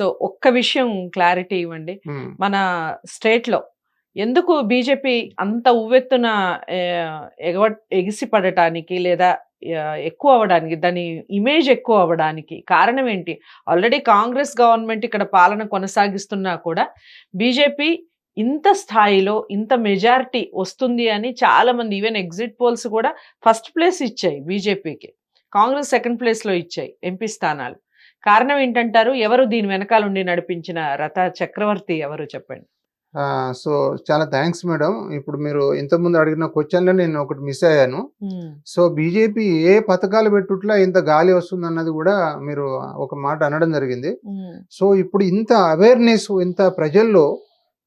So ఒక్క విషయం clarity ఇవ్వండి. మన స్టేట్లో ఎందుకు బీజేపీ అంత ఉవ్వెత్తున ఎగవ ఎగిసి పడటానికి లేదా ఎక్కువ అవ్వడానికి దాని ఇమేజ్ ఎక్కువ అవ్వడానికి కారణం ఏంటి? ఆల్రెడీ కాంగ్రెస్ గవర్నమెంట్ ఇక్కడ పాలన కొనసాగిస్తున్నా కూడా బీజేపీ ఇంత స్థాయిలో ఇంత మెజారిటీ వస్తుంది అని చాలా మంది ఈవెన్ ఎగ్జిట్ పోల్స్ కూడా ఫస్ట్ ప్లేస్ ఇచ్చాయి బీజేపీకి. కాంగ్రెస్ సెకండ్ ప్లేస్లో ఇచ్చాయి ఎంపీ స్థానాలు. కారణం ఏంటంటారు? ఎవరు దీని వెనకాల ఉండి నడిపించిన రథ చక్రవర్తి ఎవరు చెప్పండి? సో చాలా థ్యాంక్స్ మేడం. ఇప్పుడు మీరు ఇంతకుముందు అడిగిన క్వశ్చన్లో నేను ఒకటి మిస్ అయ్యాను. సో బీజేపీ ఏ పథకాలు పెట్టుట్లా ఇంత గాలి వస్తుంది అన్నది కూడా మీరు ఒక మాట అనడం జరిగింది. సో ఇప్పుడు ఇంత అవేర్నెస్ ఇంత ప్రజల్లో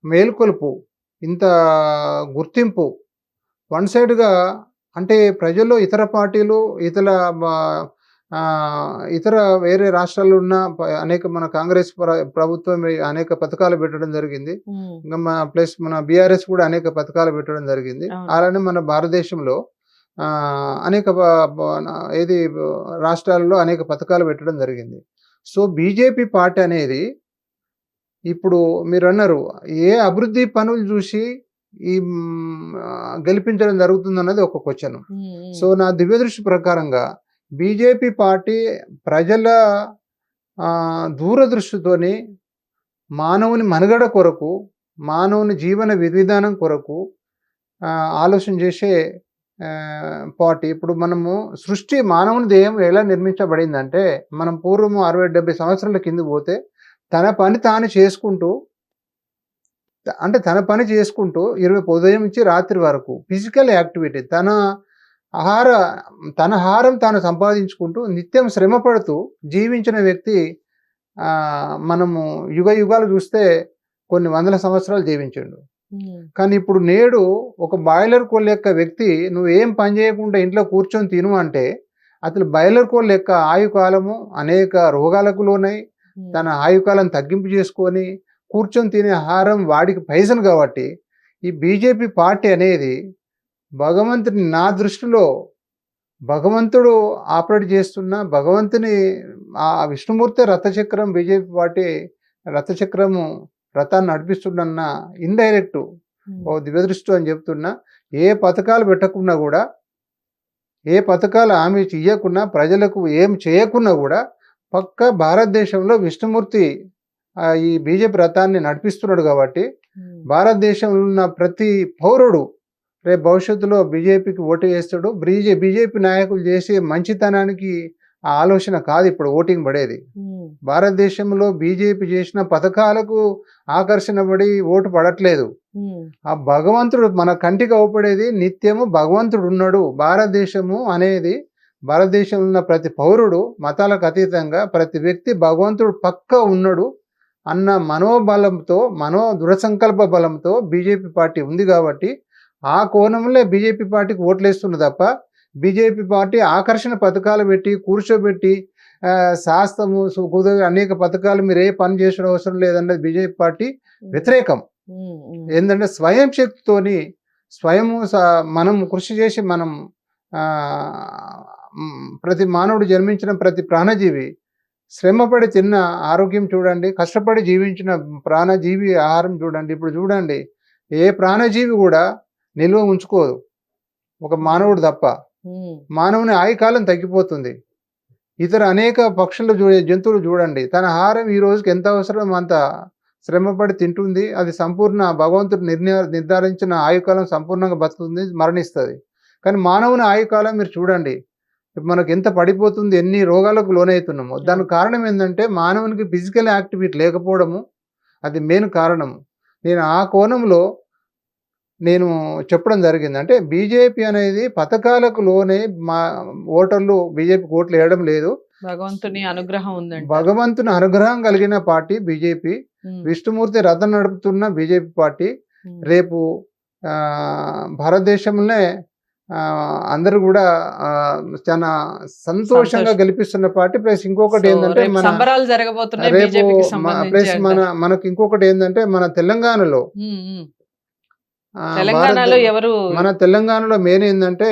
మేల్కొలుపు ఇంత గుర్తింపు వన్ సైడ్గా అంటే ప్రజల్లో ఇతర పార్టీలు ఇతర ఇతర వేరే రాష్ట్రాల్లో ఉన్న అనేక మన కాంగ్రెస్ ప్ర- ప్రభుత్వం అనేక పథకాలు పెట్టడం జరిగింది. ఇంకా మన ప్లస్ మన బీఆర్ఎస్ కూడా అనేక పథకాలు పెట్టడం జరిగింది. అలానే మన భారతదేశంలో అనేక ఏది రాష్ట్రాల్లో అనేక పథకాలు పెట్టడం జరిగింది. సో బీజేపీ పార్టీ అనేది ఇప్పుడు మీరు అన్నారు ఏ అభివృద్ధి పనులు చూసి ఈ గెలిపించడం జరుగుతుంది అన్నది ఒక క్వశ్చన్. సో నా దివ్య దృష్టి ప్రకారంగా బీజేపీ పార్టీ ప్రజల దూరదృష్టితోని మానవుని మనుగడ కొరకు మానవుని జీవన విధానం కొరకు ఆలోచన చేసే పార్టీ. ఇప్పుడు మనము సృష్టి మానవుని దేహం ఎలా నిర్మించబడిందంటే మనం పూర్వము అరవై డెబ్బై సంవత్సరాల కింద పోతే తన పని తాను చేసుకుంటూ అంటే తన పని చేసుకుంటూ ఇరవై ఉదయం నుంచి రాత్రి వరకు ఫిజికల్ యాక్టివిటీ తన ఆహార తన ఆహారం తాను సంపాదించుకుంటూ నిత్యం శ్రమ పడుతూ జీవించిన వ్యక్తి మనము యుగ యుగాలు చూస్తే కొన్ని వందల సంవత్సరాలు జీవించిండు. కానీ ఇప్పుడు నేడు ఒక బాయిలర్ కోల్ లెక్క వ్యక్తి నువ్వు ఏం పని చేయకుండా ఇంట్లో కూర్చొని తిను అంటే అసలు బాయిలర్ కోల్ లెక్క ఆయుకాలము అనేక రోగాలకు లోనై తన ఆయుకాలను తగ్గింపు చేసుకొని కూర్చొని తినే ఆహారం వాడికి పైసలు కాబట్టి ఈ బీజేపీ పార్టీ అనేది భగవంతుని నా దృష్టిలో భగవంతుడు ఆపరేట్ చేస్తున్న భగవంతుని ఆ విష్ణుమూర్తి రథచక్రం బీజేపీ పార్టీ రథచక్రము రథాన్ని నడిపిస్తున్న ఇండైరెక్ట్ ఓ దివ్యదృష్టి అని చెప్తున్నా. ఏ పథకాలు పెట్టకున్నా కూడా ఏ పథకాలు హామీ ఇవ్వకున్నా ప్రజలకు ఏం చేయకున్నా కూడా పక్క భారతదేశంలో విష్ణుమూర్తి ఈ బీజేపీ రథాన్ని నడిపిస్తున్నాడు కాబట్టి భారతదేశంలో ఉన్న ప్రతి పౌరుడు రేపు భవిష్యత్తులో బీజేపీకి ఓటు వేస్తాడు. బీజే బీజేపీ నాయకులు చేసే మంచితనానికి ఆ ఆలోచన కాదు ఇప్పుడు ఓటింగ్ పడేది. భారతదేశంలో బీజేపీ చేసిన పథకాలకు ఆకర్షణ పడి ఓటు పడట్లేదు. ఆ భగవంతుడు మన కంటికి అవపడేది నిత్యము భగవంతుడు ఉన్నాడు. భారతదేశము అనేది భారతదేశంలో ఉన్న ప్రతి పౌరుడు మతాలకు అతీతంగా ప్రతి వ్యక్తి భగవంతుడు పక్క ఉన్నాడు అన్న మనోబలంతో మనో దృఢ సంకల్ప బలంతో బీజేపీ పార్టీ ఉంది కాబట్టి ఆ కోణంలో బీజేపీ పార్టీకి ఓట్లేస్తుంది తప్ప బీజేపీ పార్టీ ఆకర్షణ పథకాలు పెట్టి కూర్చోబెట్టి శాస్త్రము కుదురు అనేక పథకాలు మీరు ఏ పని చేసిన అవసరం లేదన్నది బీజేపీ పార్టీ వ్యతిరేకం. ఏంటంటే స్వయం శక్తితోని స్వయము స- మనం కృషి చేసి మనం ప్రతి మానవుడు జన్మించిన ప్రతి ప్రాణజీవి శ్రమపడి తిన్న ఆరోగ్యం చూడండి కష్టపడి జీవించిన ప్రాణజీవి ఆహారం చూడండి. ఇప్పుడు చూడండి ఏ ప్రాణజీవి కూడా నిల్వ ఉంచుకోదు. ఒక మానవుడు తప్ప. మానవుని ఆయుకాలం తగ్గిపోతుంది. ఇతర అనేక పక్షులు చూ జంతువులు చూడండి. తన ఆహారం ఈ రోజుకి ఎంత అవసరం? అంత శ్రమపడి తింటుంది. అది సంపూర్ణ భగవంతుడు నిర్ణయ నిర్ధారించిన ఆయుకాలం సంపూర్ణంగా బతుకుతుంది మరణిస్తుంది. కానీ మానవుని ఆయుకాలం మీరు చూడండి. మనకు ఎంత పడిపోతుంది ఎన్ని రోగాలకు లోనవుతున్నామో దానికి కారణం ఏంటంటే మానవునికి ఫిజికల్ యాక్టివిటీ లేకపోవడము. అది మెయిన్ కారణము. నేను ఆ కోణంలో నేను చెప్పడం జరిగింది. అంటే బీజేపీ అనేది పథకాలకు లోనే మా ఓటర్లు బీజేపీకి ఓట్లు వేయడం లేదు. భగవంతుని అనుగ్రహం ఉందండి భగవంతుని అనుగ్రహం కలిగిన పార్టీ బీజేపీ. విష్ణుమూర్తి రథం నడుపుతున్న బీజేపీ పార్టీ. రేపు ఆ, అందరూ కూడా చాలా సంతోషంగా సంతోషం. గెలిపిస్తున్న పార్టీ. ప్లస్ ఇంకొకటి ఏంటంటే మన రేపు ప్లస్ మన. మనకి ఇంకొకటి ఏంటంటే మన తెలంగాణలో తెలంగాణలో ఎవరు మన తెలంగాణలో మెయిన్ ఏంటంటే.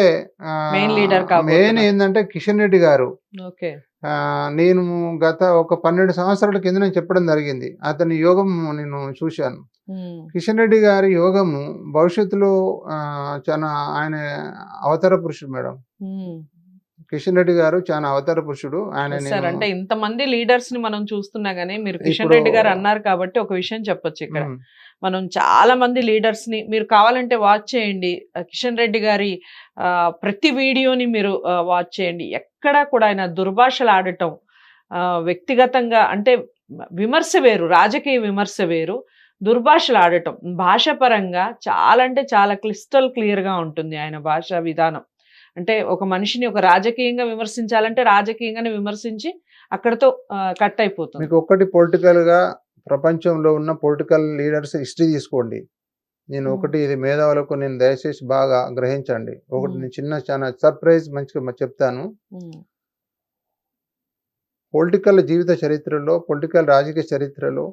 మెయిన్ ఏంటంటే కిషన్ రెడ్డి గారు. ఓకే. నేను గత ఒక పన్నెండు సంవత్సరాల కింద నేను చెప్పడం జరిగింది. అతని యోగం నేను చూశాను. కిషన్ రెడ్డి గారి యోగము భవిష్యత్తులో చాలా ఆయన అవతార పురుషుడు మేడం. కిషన్ రెడ్డి గారు చాలా అవతార పురుషుడు. ఆయన అంటే ఇంతమంది లీడర్స్ని మనం చూస్తున్నా గానీ మీరు కిషన్ రెడ్డి గారు అన్నారు కాబట్టి ఒక విషయం చెప్పొచ్చు ఇక్కడ. మనం చాలా మంది లీడర్స్ని మీరు కావాలంటే వాచ్ చేయండి. కిషన్ రెడ్డి గారి ప్రతి వీడియోని మీరు వాచ్ చేయండి. ఎక్కడా కూడా ఆయన దుర్భాషలు ఆడటం వ్యక్తిగతంగా అంటే విమర్శ వేరు రాజకీయ విమర్శ వేరు. దుర్భాషలు ఆడటం భాషపరంగా చాలా అంటే చాలా క్లిస్టల్ క్లియర్గా ఉంటుంది ఆయన భాషా విధానం. అంటే ఒక మనిషిని ఒక రాజకీయంగా విమర్శించాలంటే రాజకీయంగానే విమర్శించి అక్కడతో కట్ అయిపోతుంది. మీకు ఒక్కటి పొలిటికల్గా ప్రపంచంలో ఉన్న పొలిటికల్ లీడర్స్ హిస్టరీ తీసుకోండి. నేను. ఒకటి ఇది మేధావులకు నేను దయచేసి బాగా గ్రహించండి. ఒకటి. నేను చిన్న చాలా సర్ప్రైజ్ మంచిగా చెప్తాను. పొలిటికల్ జీవిత చరిత్రలో పొలిటికల్ రాజకీయ చరిత్రలో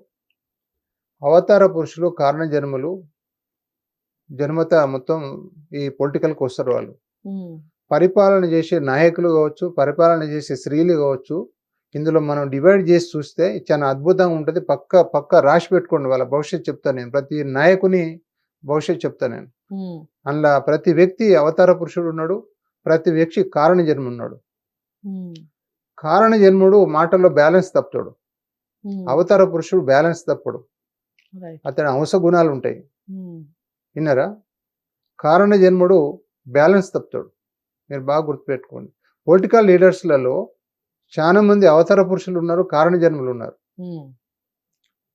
అవతార పురుషులు కారణ జన్మలు జన్మత మొత్తం ఈ పొలిటికల్కి వస్తారు వాళ్ళు. పరిపాలన చేసే నాయకులు కావచ్చు పరిపాలన చేసే స్త్రీలు కావచ్చు ఇందులో మనం డివైడ్ చేసి చూస్తే చాలా అద్భుతంగా ఉంటుంది. పక్క పక్క రాసి పెట్టుకోండి వాళ్ళ భవిష్యత్తు చెప్తాను నేను. ప్రతి నాయకుని భవిష్యత్తు చెప్తాను నేను. అందులో ప్రతి వ్యక్తి అవతార పురుషుడు ఉన్నాడు ప్రతి వ్యక్తి కారణ జన్మ ఉన్నాడు. కారణ జన్ముడు మాటల్లో బ్యాలెన్స్ తప్పుతాడు. అవతార పురుషుడు బ్యాలెన్స్ తప్పడు. అతని అవస గుణాలు ఉంటాయి. విన్నారా? కారణ జన్ముడు బ్యాలెన్స్ తప్పుతాడు. మీరు బాగా గుర్తుపెట్టుకోండి. పొలిటికల్ లీడర్స్లలో చాలా మంది అవతార పురుషులు ఉన్నారు కారణ జన్మలు ఉన్నారు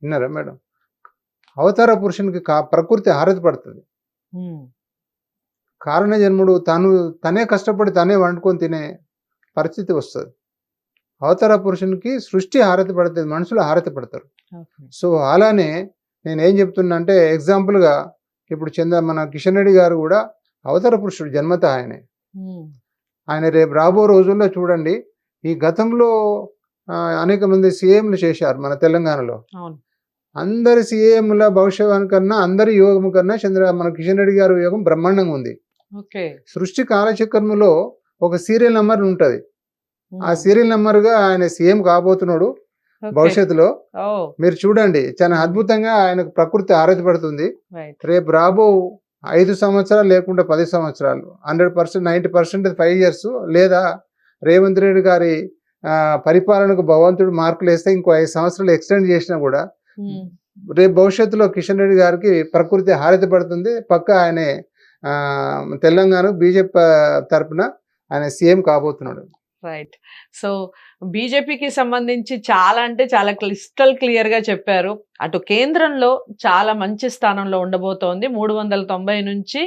విన్నారా మేడం? అవతార పురుషునికి కా ప్రకృతి హారతి పడుతుంది. కారణ జన్ముడు తను తనే కష్టపడి తనే వండుకొని తినే పరిస్థితి వస్తుంది. అవతార పురుషునికి సృష్టి హారతి పడుతుంది మనుషులు హారతి పడతారు. సో అలానే నేను ఏం చెప్తున్నా అంటే ఎగ్జాంపుల్గా ఇప్పుడు చంద్ర మన కిషన్ రెడ్డి గారు కూడా అవతార పురుషుడు జన్మత ఆయనే. ఆయన రేపు రాబో రోజుల్లో చూడండి ఈ గతంలో అనేక మంది సీఎంలు చేశారు మన తెలంగాణలో. అందరి సీఎంల భవిష్యవాణి కన్నా అందరి యోగం కన్నా చంద్ర మన కిషన్ రెడ్డి గారి యోగం బ్రహ్మాండంగా ఉంది. సృష్టి కాలచక్రములో ఒక సీరియల్ నెంబర్ ఉంటుంది. ఆ సీరియల్ నెంబర్గా ఆయన సీఎం కాబోతున్నాడు. భవిష్యత్తులో. మీరు చూడండి చాలా అద్భుతంగా ఆయనకు ప్రకృతి ఆరాధి పడుతుంది రైట్. రేపు రాబో ఐదు సంవత్సరాలు లేకుంటే పది సంవత్సరాలు. Hundred percent ninety percent five years లేదా రేవంత్ రెడ్డి గారి పరిపాలనకు భగవంతుడు మార్కులు వేస్తే ఇంకో ఐదు సంవత్సరాలు ఎక్స్టెండ్ చేసినా కూడా రేపు భవిష్యత్తులో కిషన్ రెడ్డి గారికి ప్రకృతి హారతి పడుతుంది. పక్క ఆయన తెలంగాణ బీజేపీ తరపున ఆయన సీఎం కాబోతున్నాడు. రైట్. సో బీజేపీకి సంబంధించి చాలా అంటే చాలా క్లిస్టల్ క్లియర్గా చెప్పారు. అటు కేంద్రంలో చాలా మంచి స్థానంలో ఉండబోతోంది. మూడు వందల తొంభై నుంచి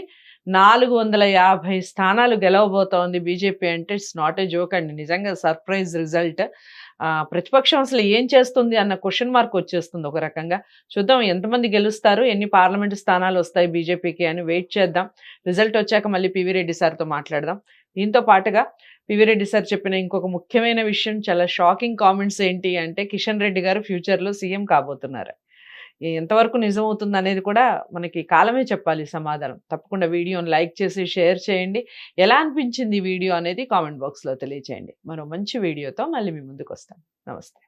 నాలుగు వందల యాభై స్థానాలు గెలవబోతోంది బీజేపీ అంటే. ఇట్స్ నాట్ ఏ జోక్ అండి. నిజంగా సర్ప్రైజ్ రిజల్ట్. ప్రతిపక్షం అసలు ఏం చేస్తుంది అన్న క్వశ్చన్ మార్క్ వచ్చేస్తుంది ఒక రకంగా. చూద్దాం ఎంతమంది గెలుస్తారు ఎన్ని పార్లమెంటు స్థానాలు వస్తాయి బీజేపీకి అని వెయిట్ చేద్దాం. రిజల్ట్ వచ్చాక మళ్ళీ పివి రెడ్డి సార్తో మాట్లాడదాం. దీంతో పాటుగా పివిరెడ్డి సార్ చెప్పిన ఇంకొక ముఖ్యమైన విషయం చాలా షాకింగ్ కామెంట్స్ ఏంటి అంటే కిషన్ రెడ్డి గారు ఫ్యూచర్లో సీఎం కాబోతున్నారు. ఎంతవరకు నిజమవుతుంది అనేది కూడా మనకి కాలమే చెప్పాలి సమాధానం. తప్పకుండా వీడియోని లైక్ చేసి షేర్ చేయండి. ఎలా అనిపించింది వీడియో అనేది కామెంట్ బాక్స్లో తెలియచేయండి. మరో మంచి వీడియోతో మళ్ళీ మీ ముందుకు వస్తాం. నమస్తే.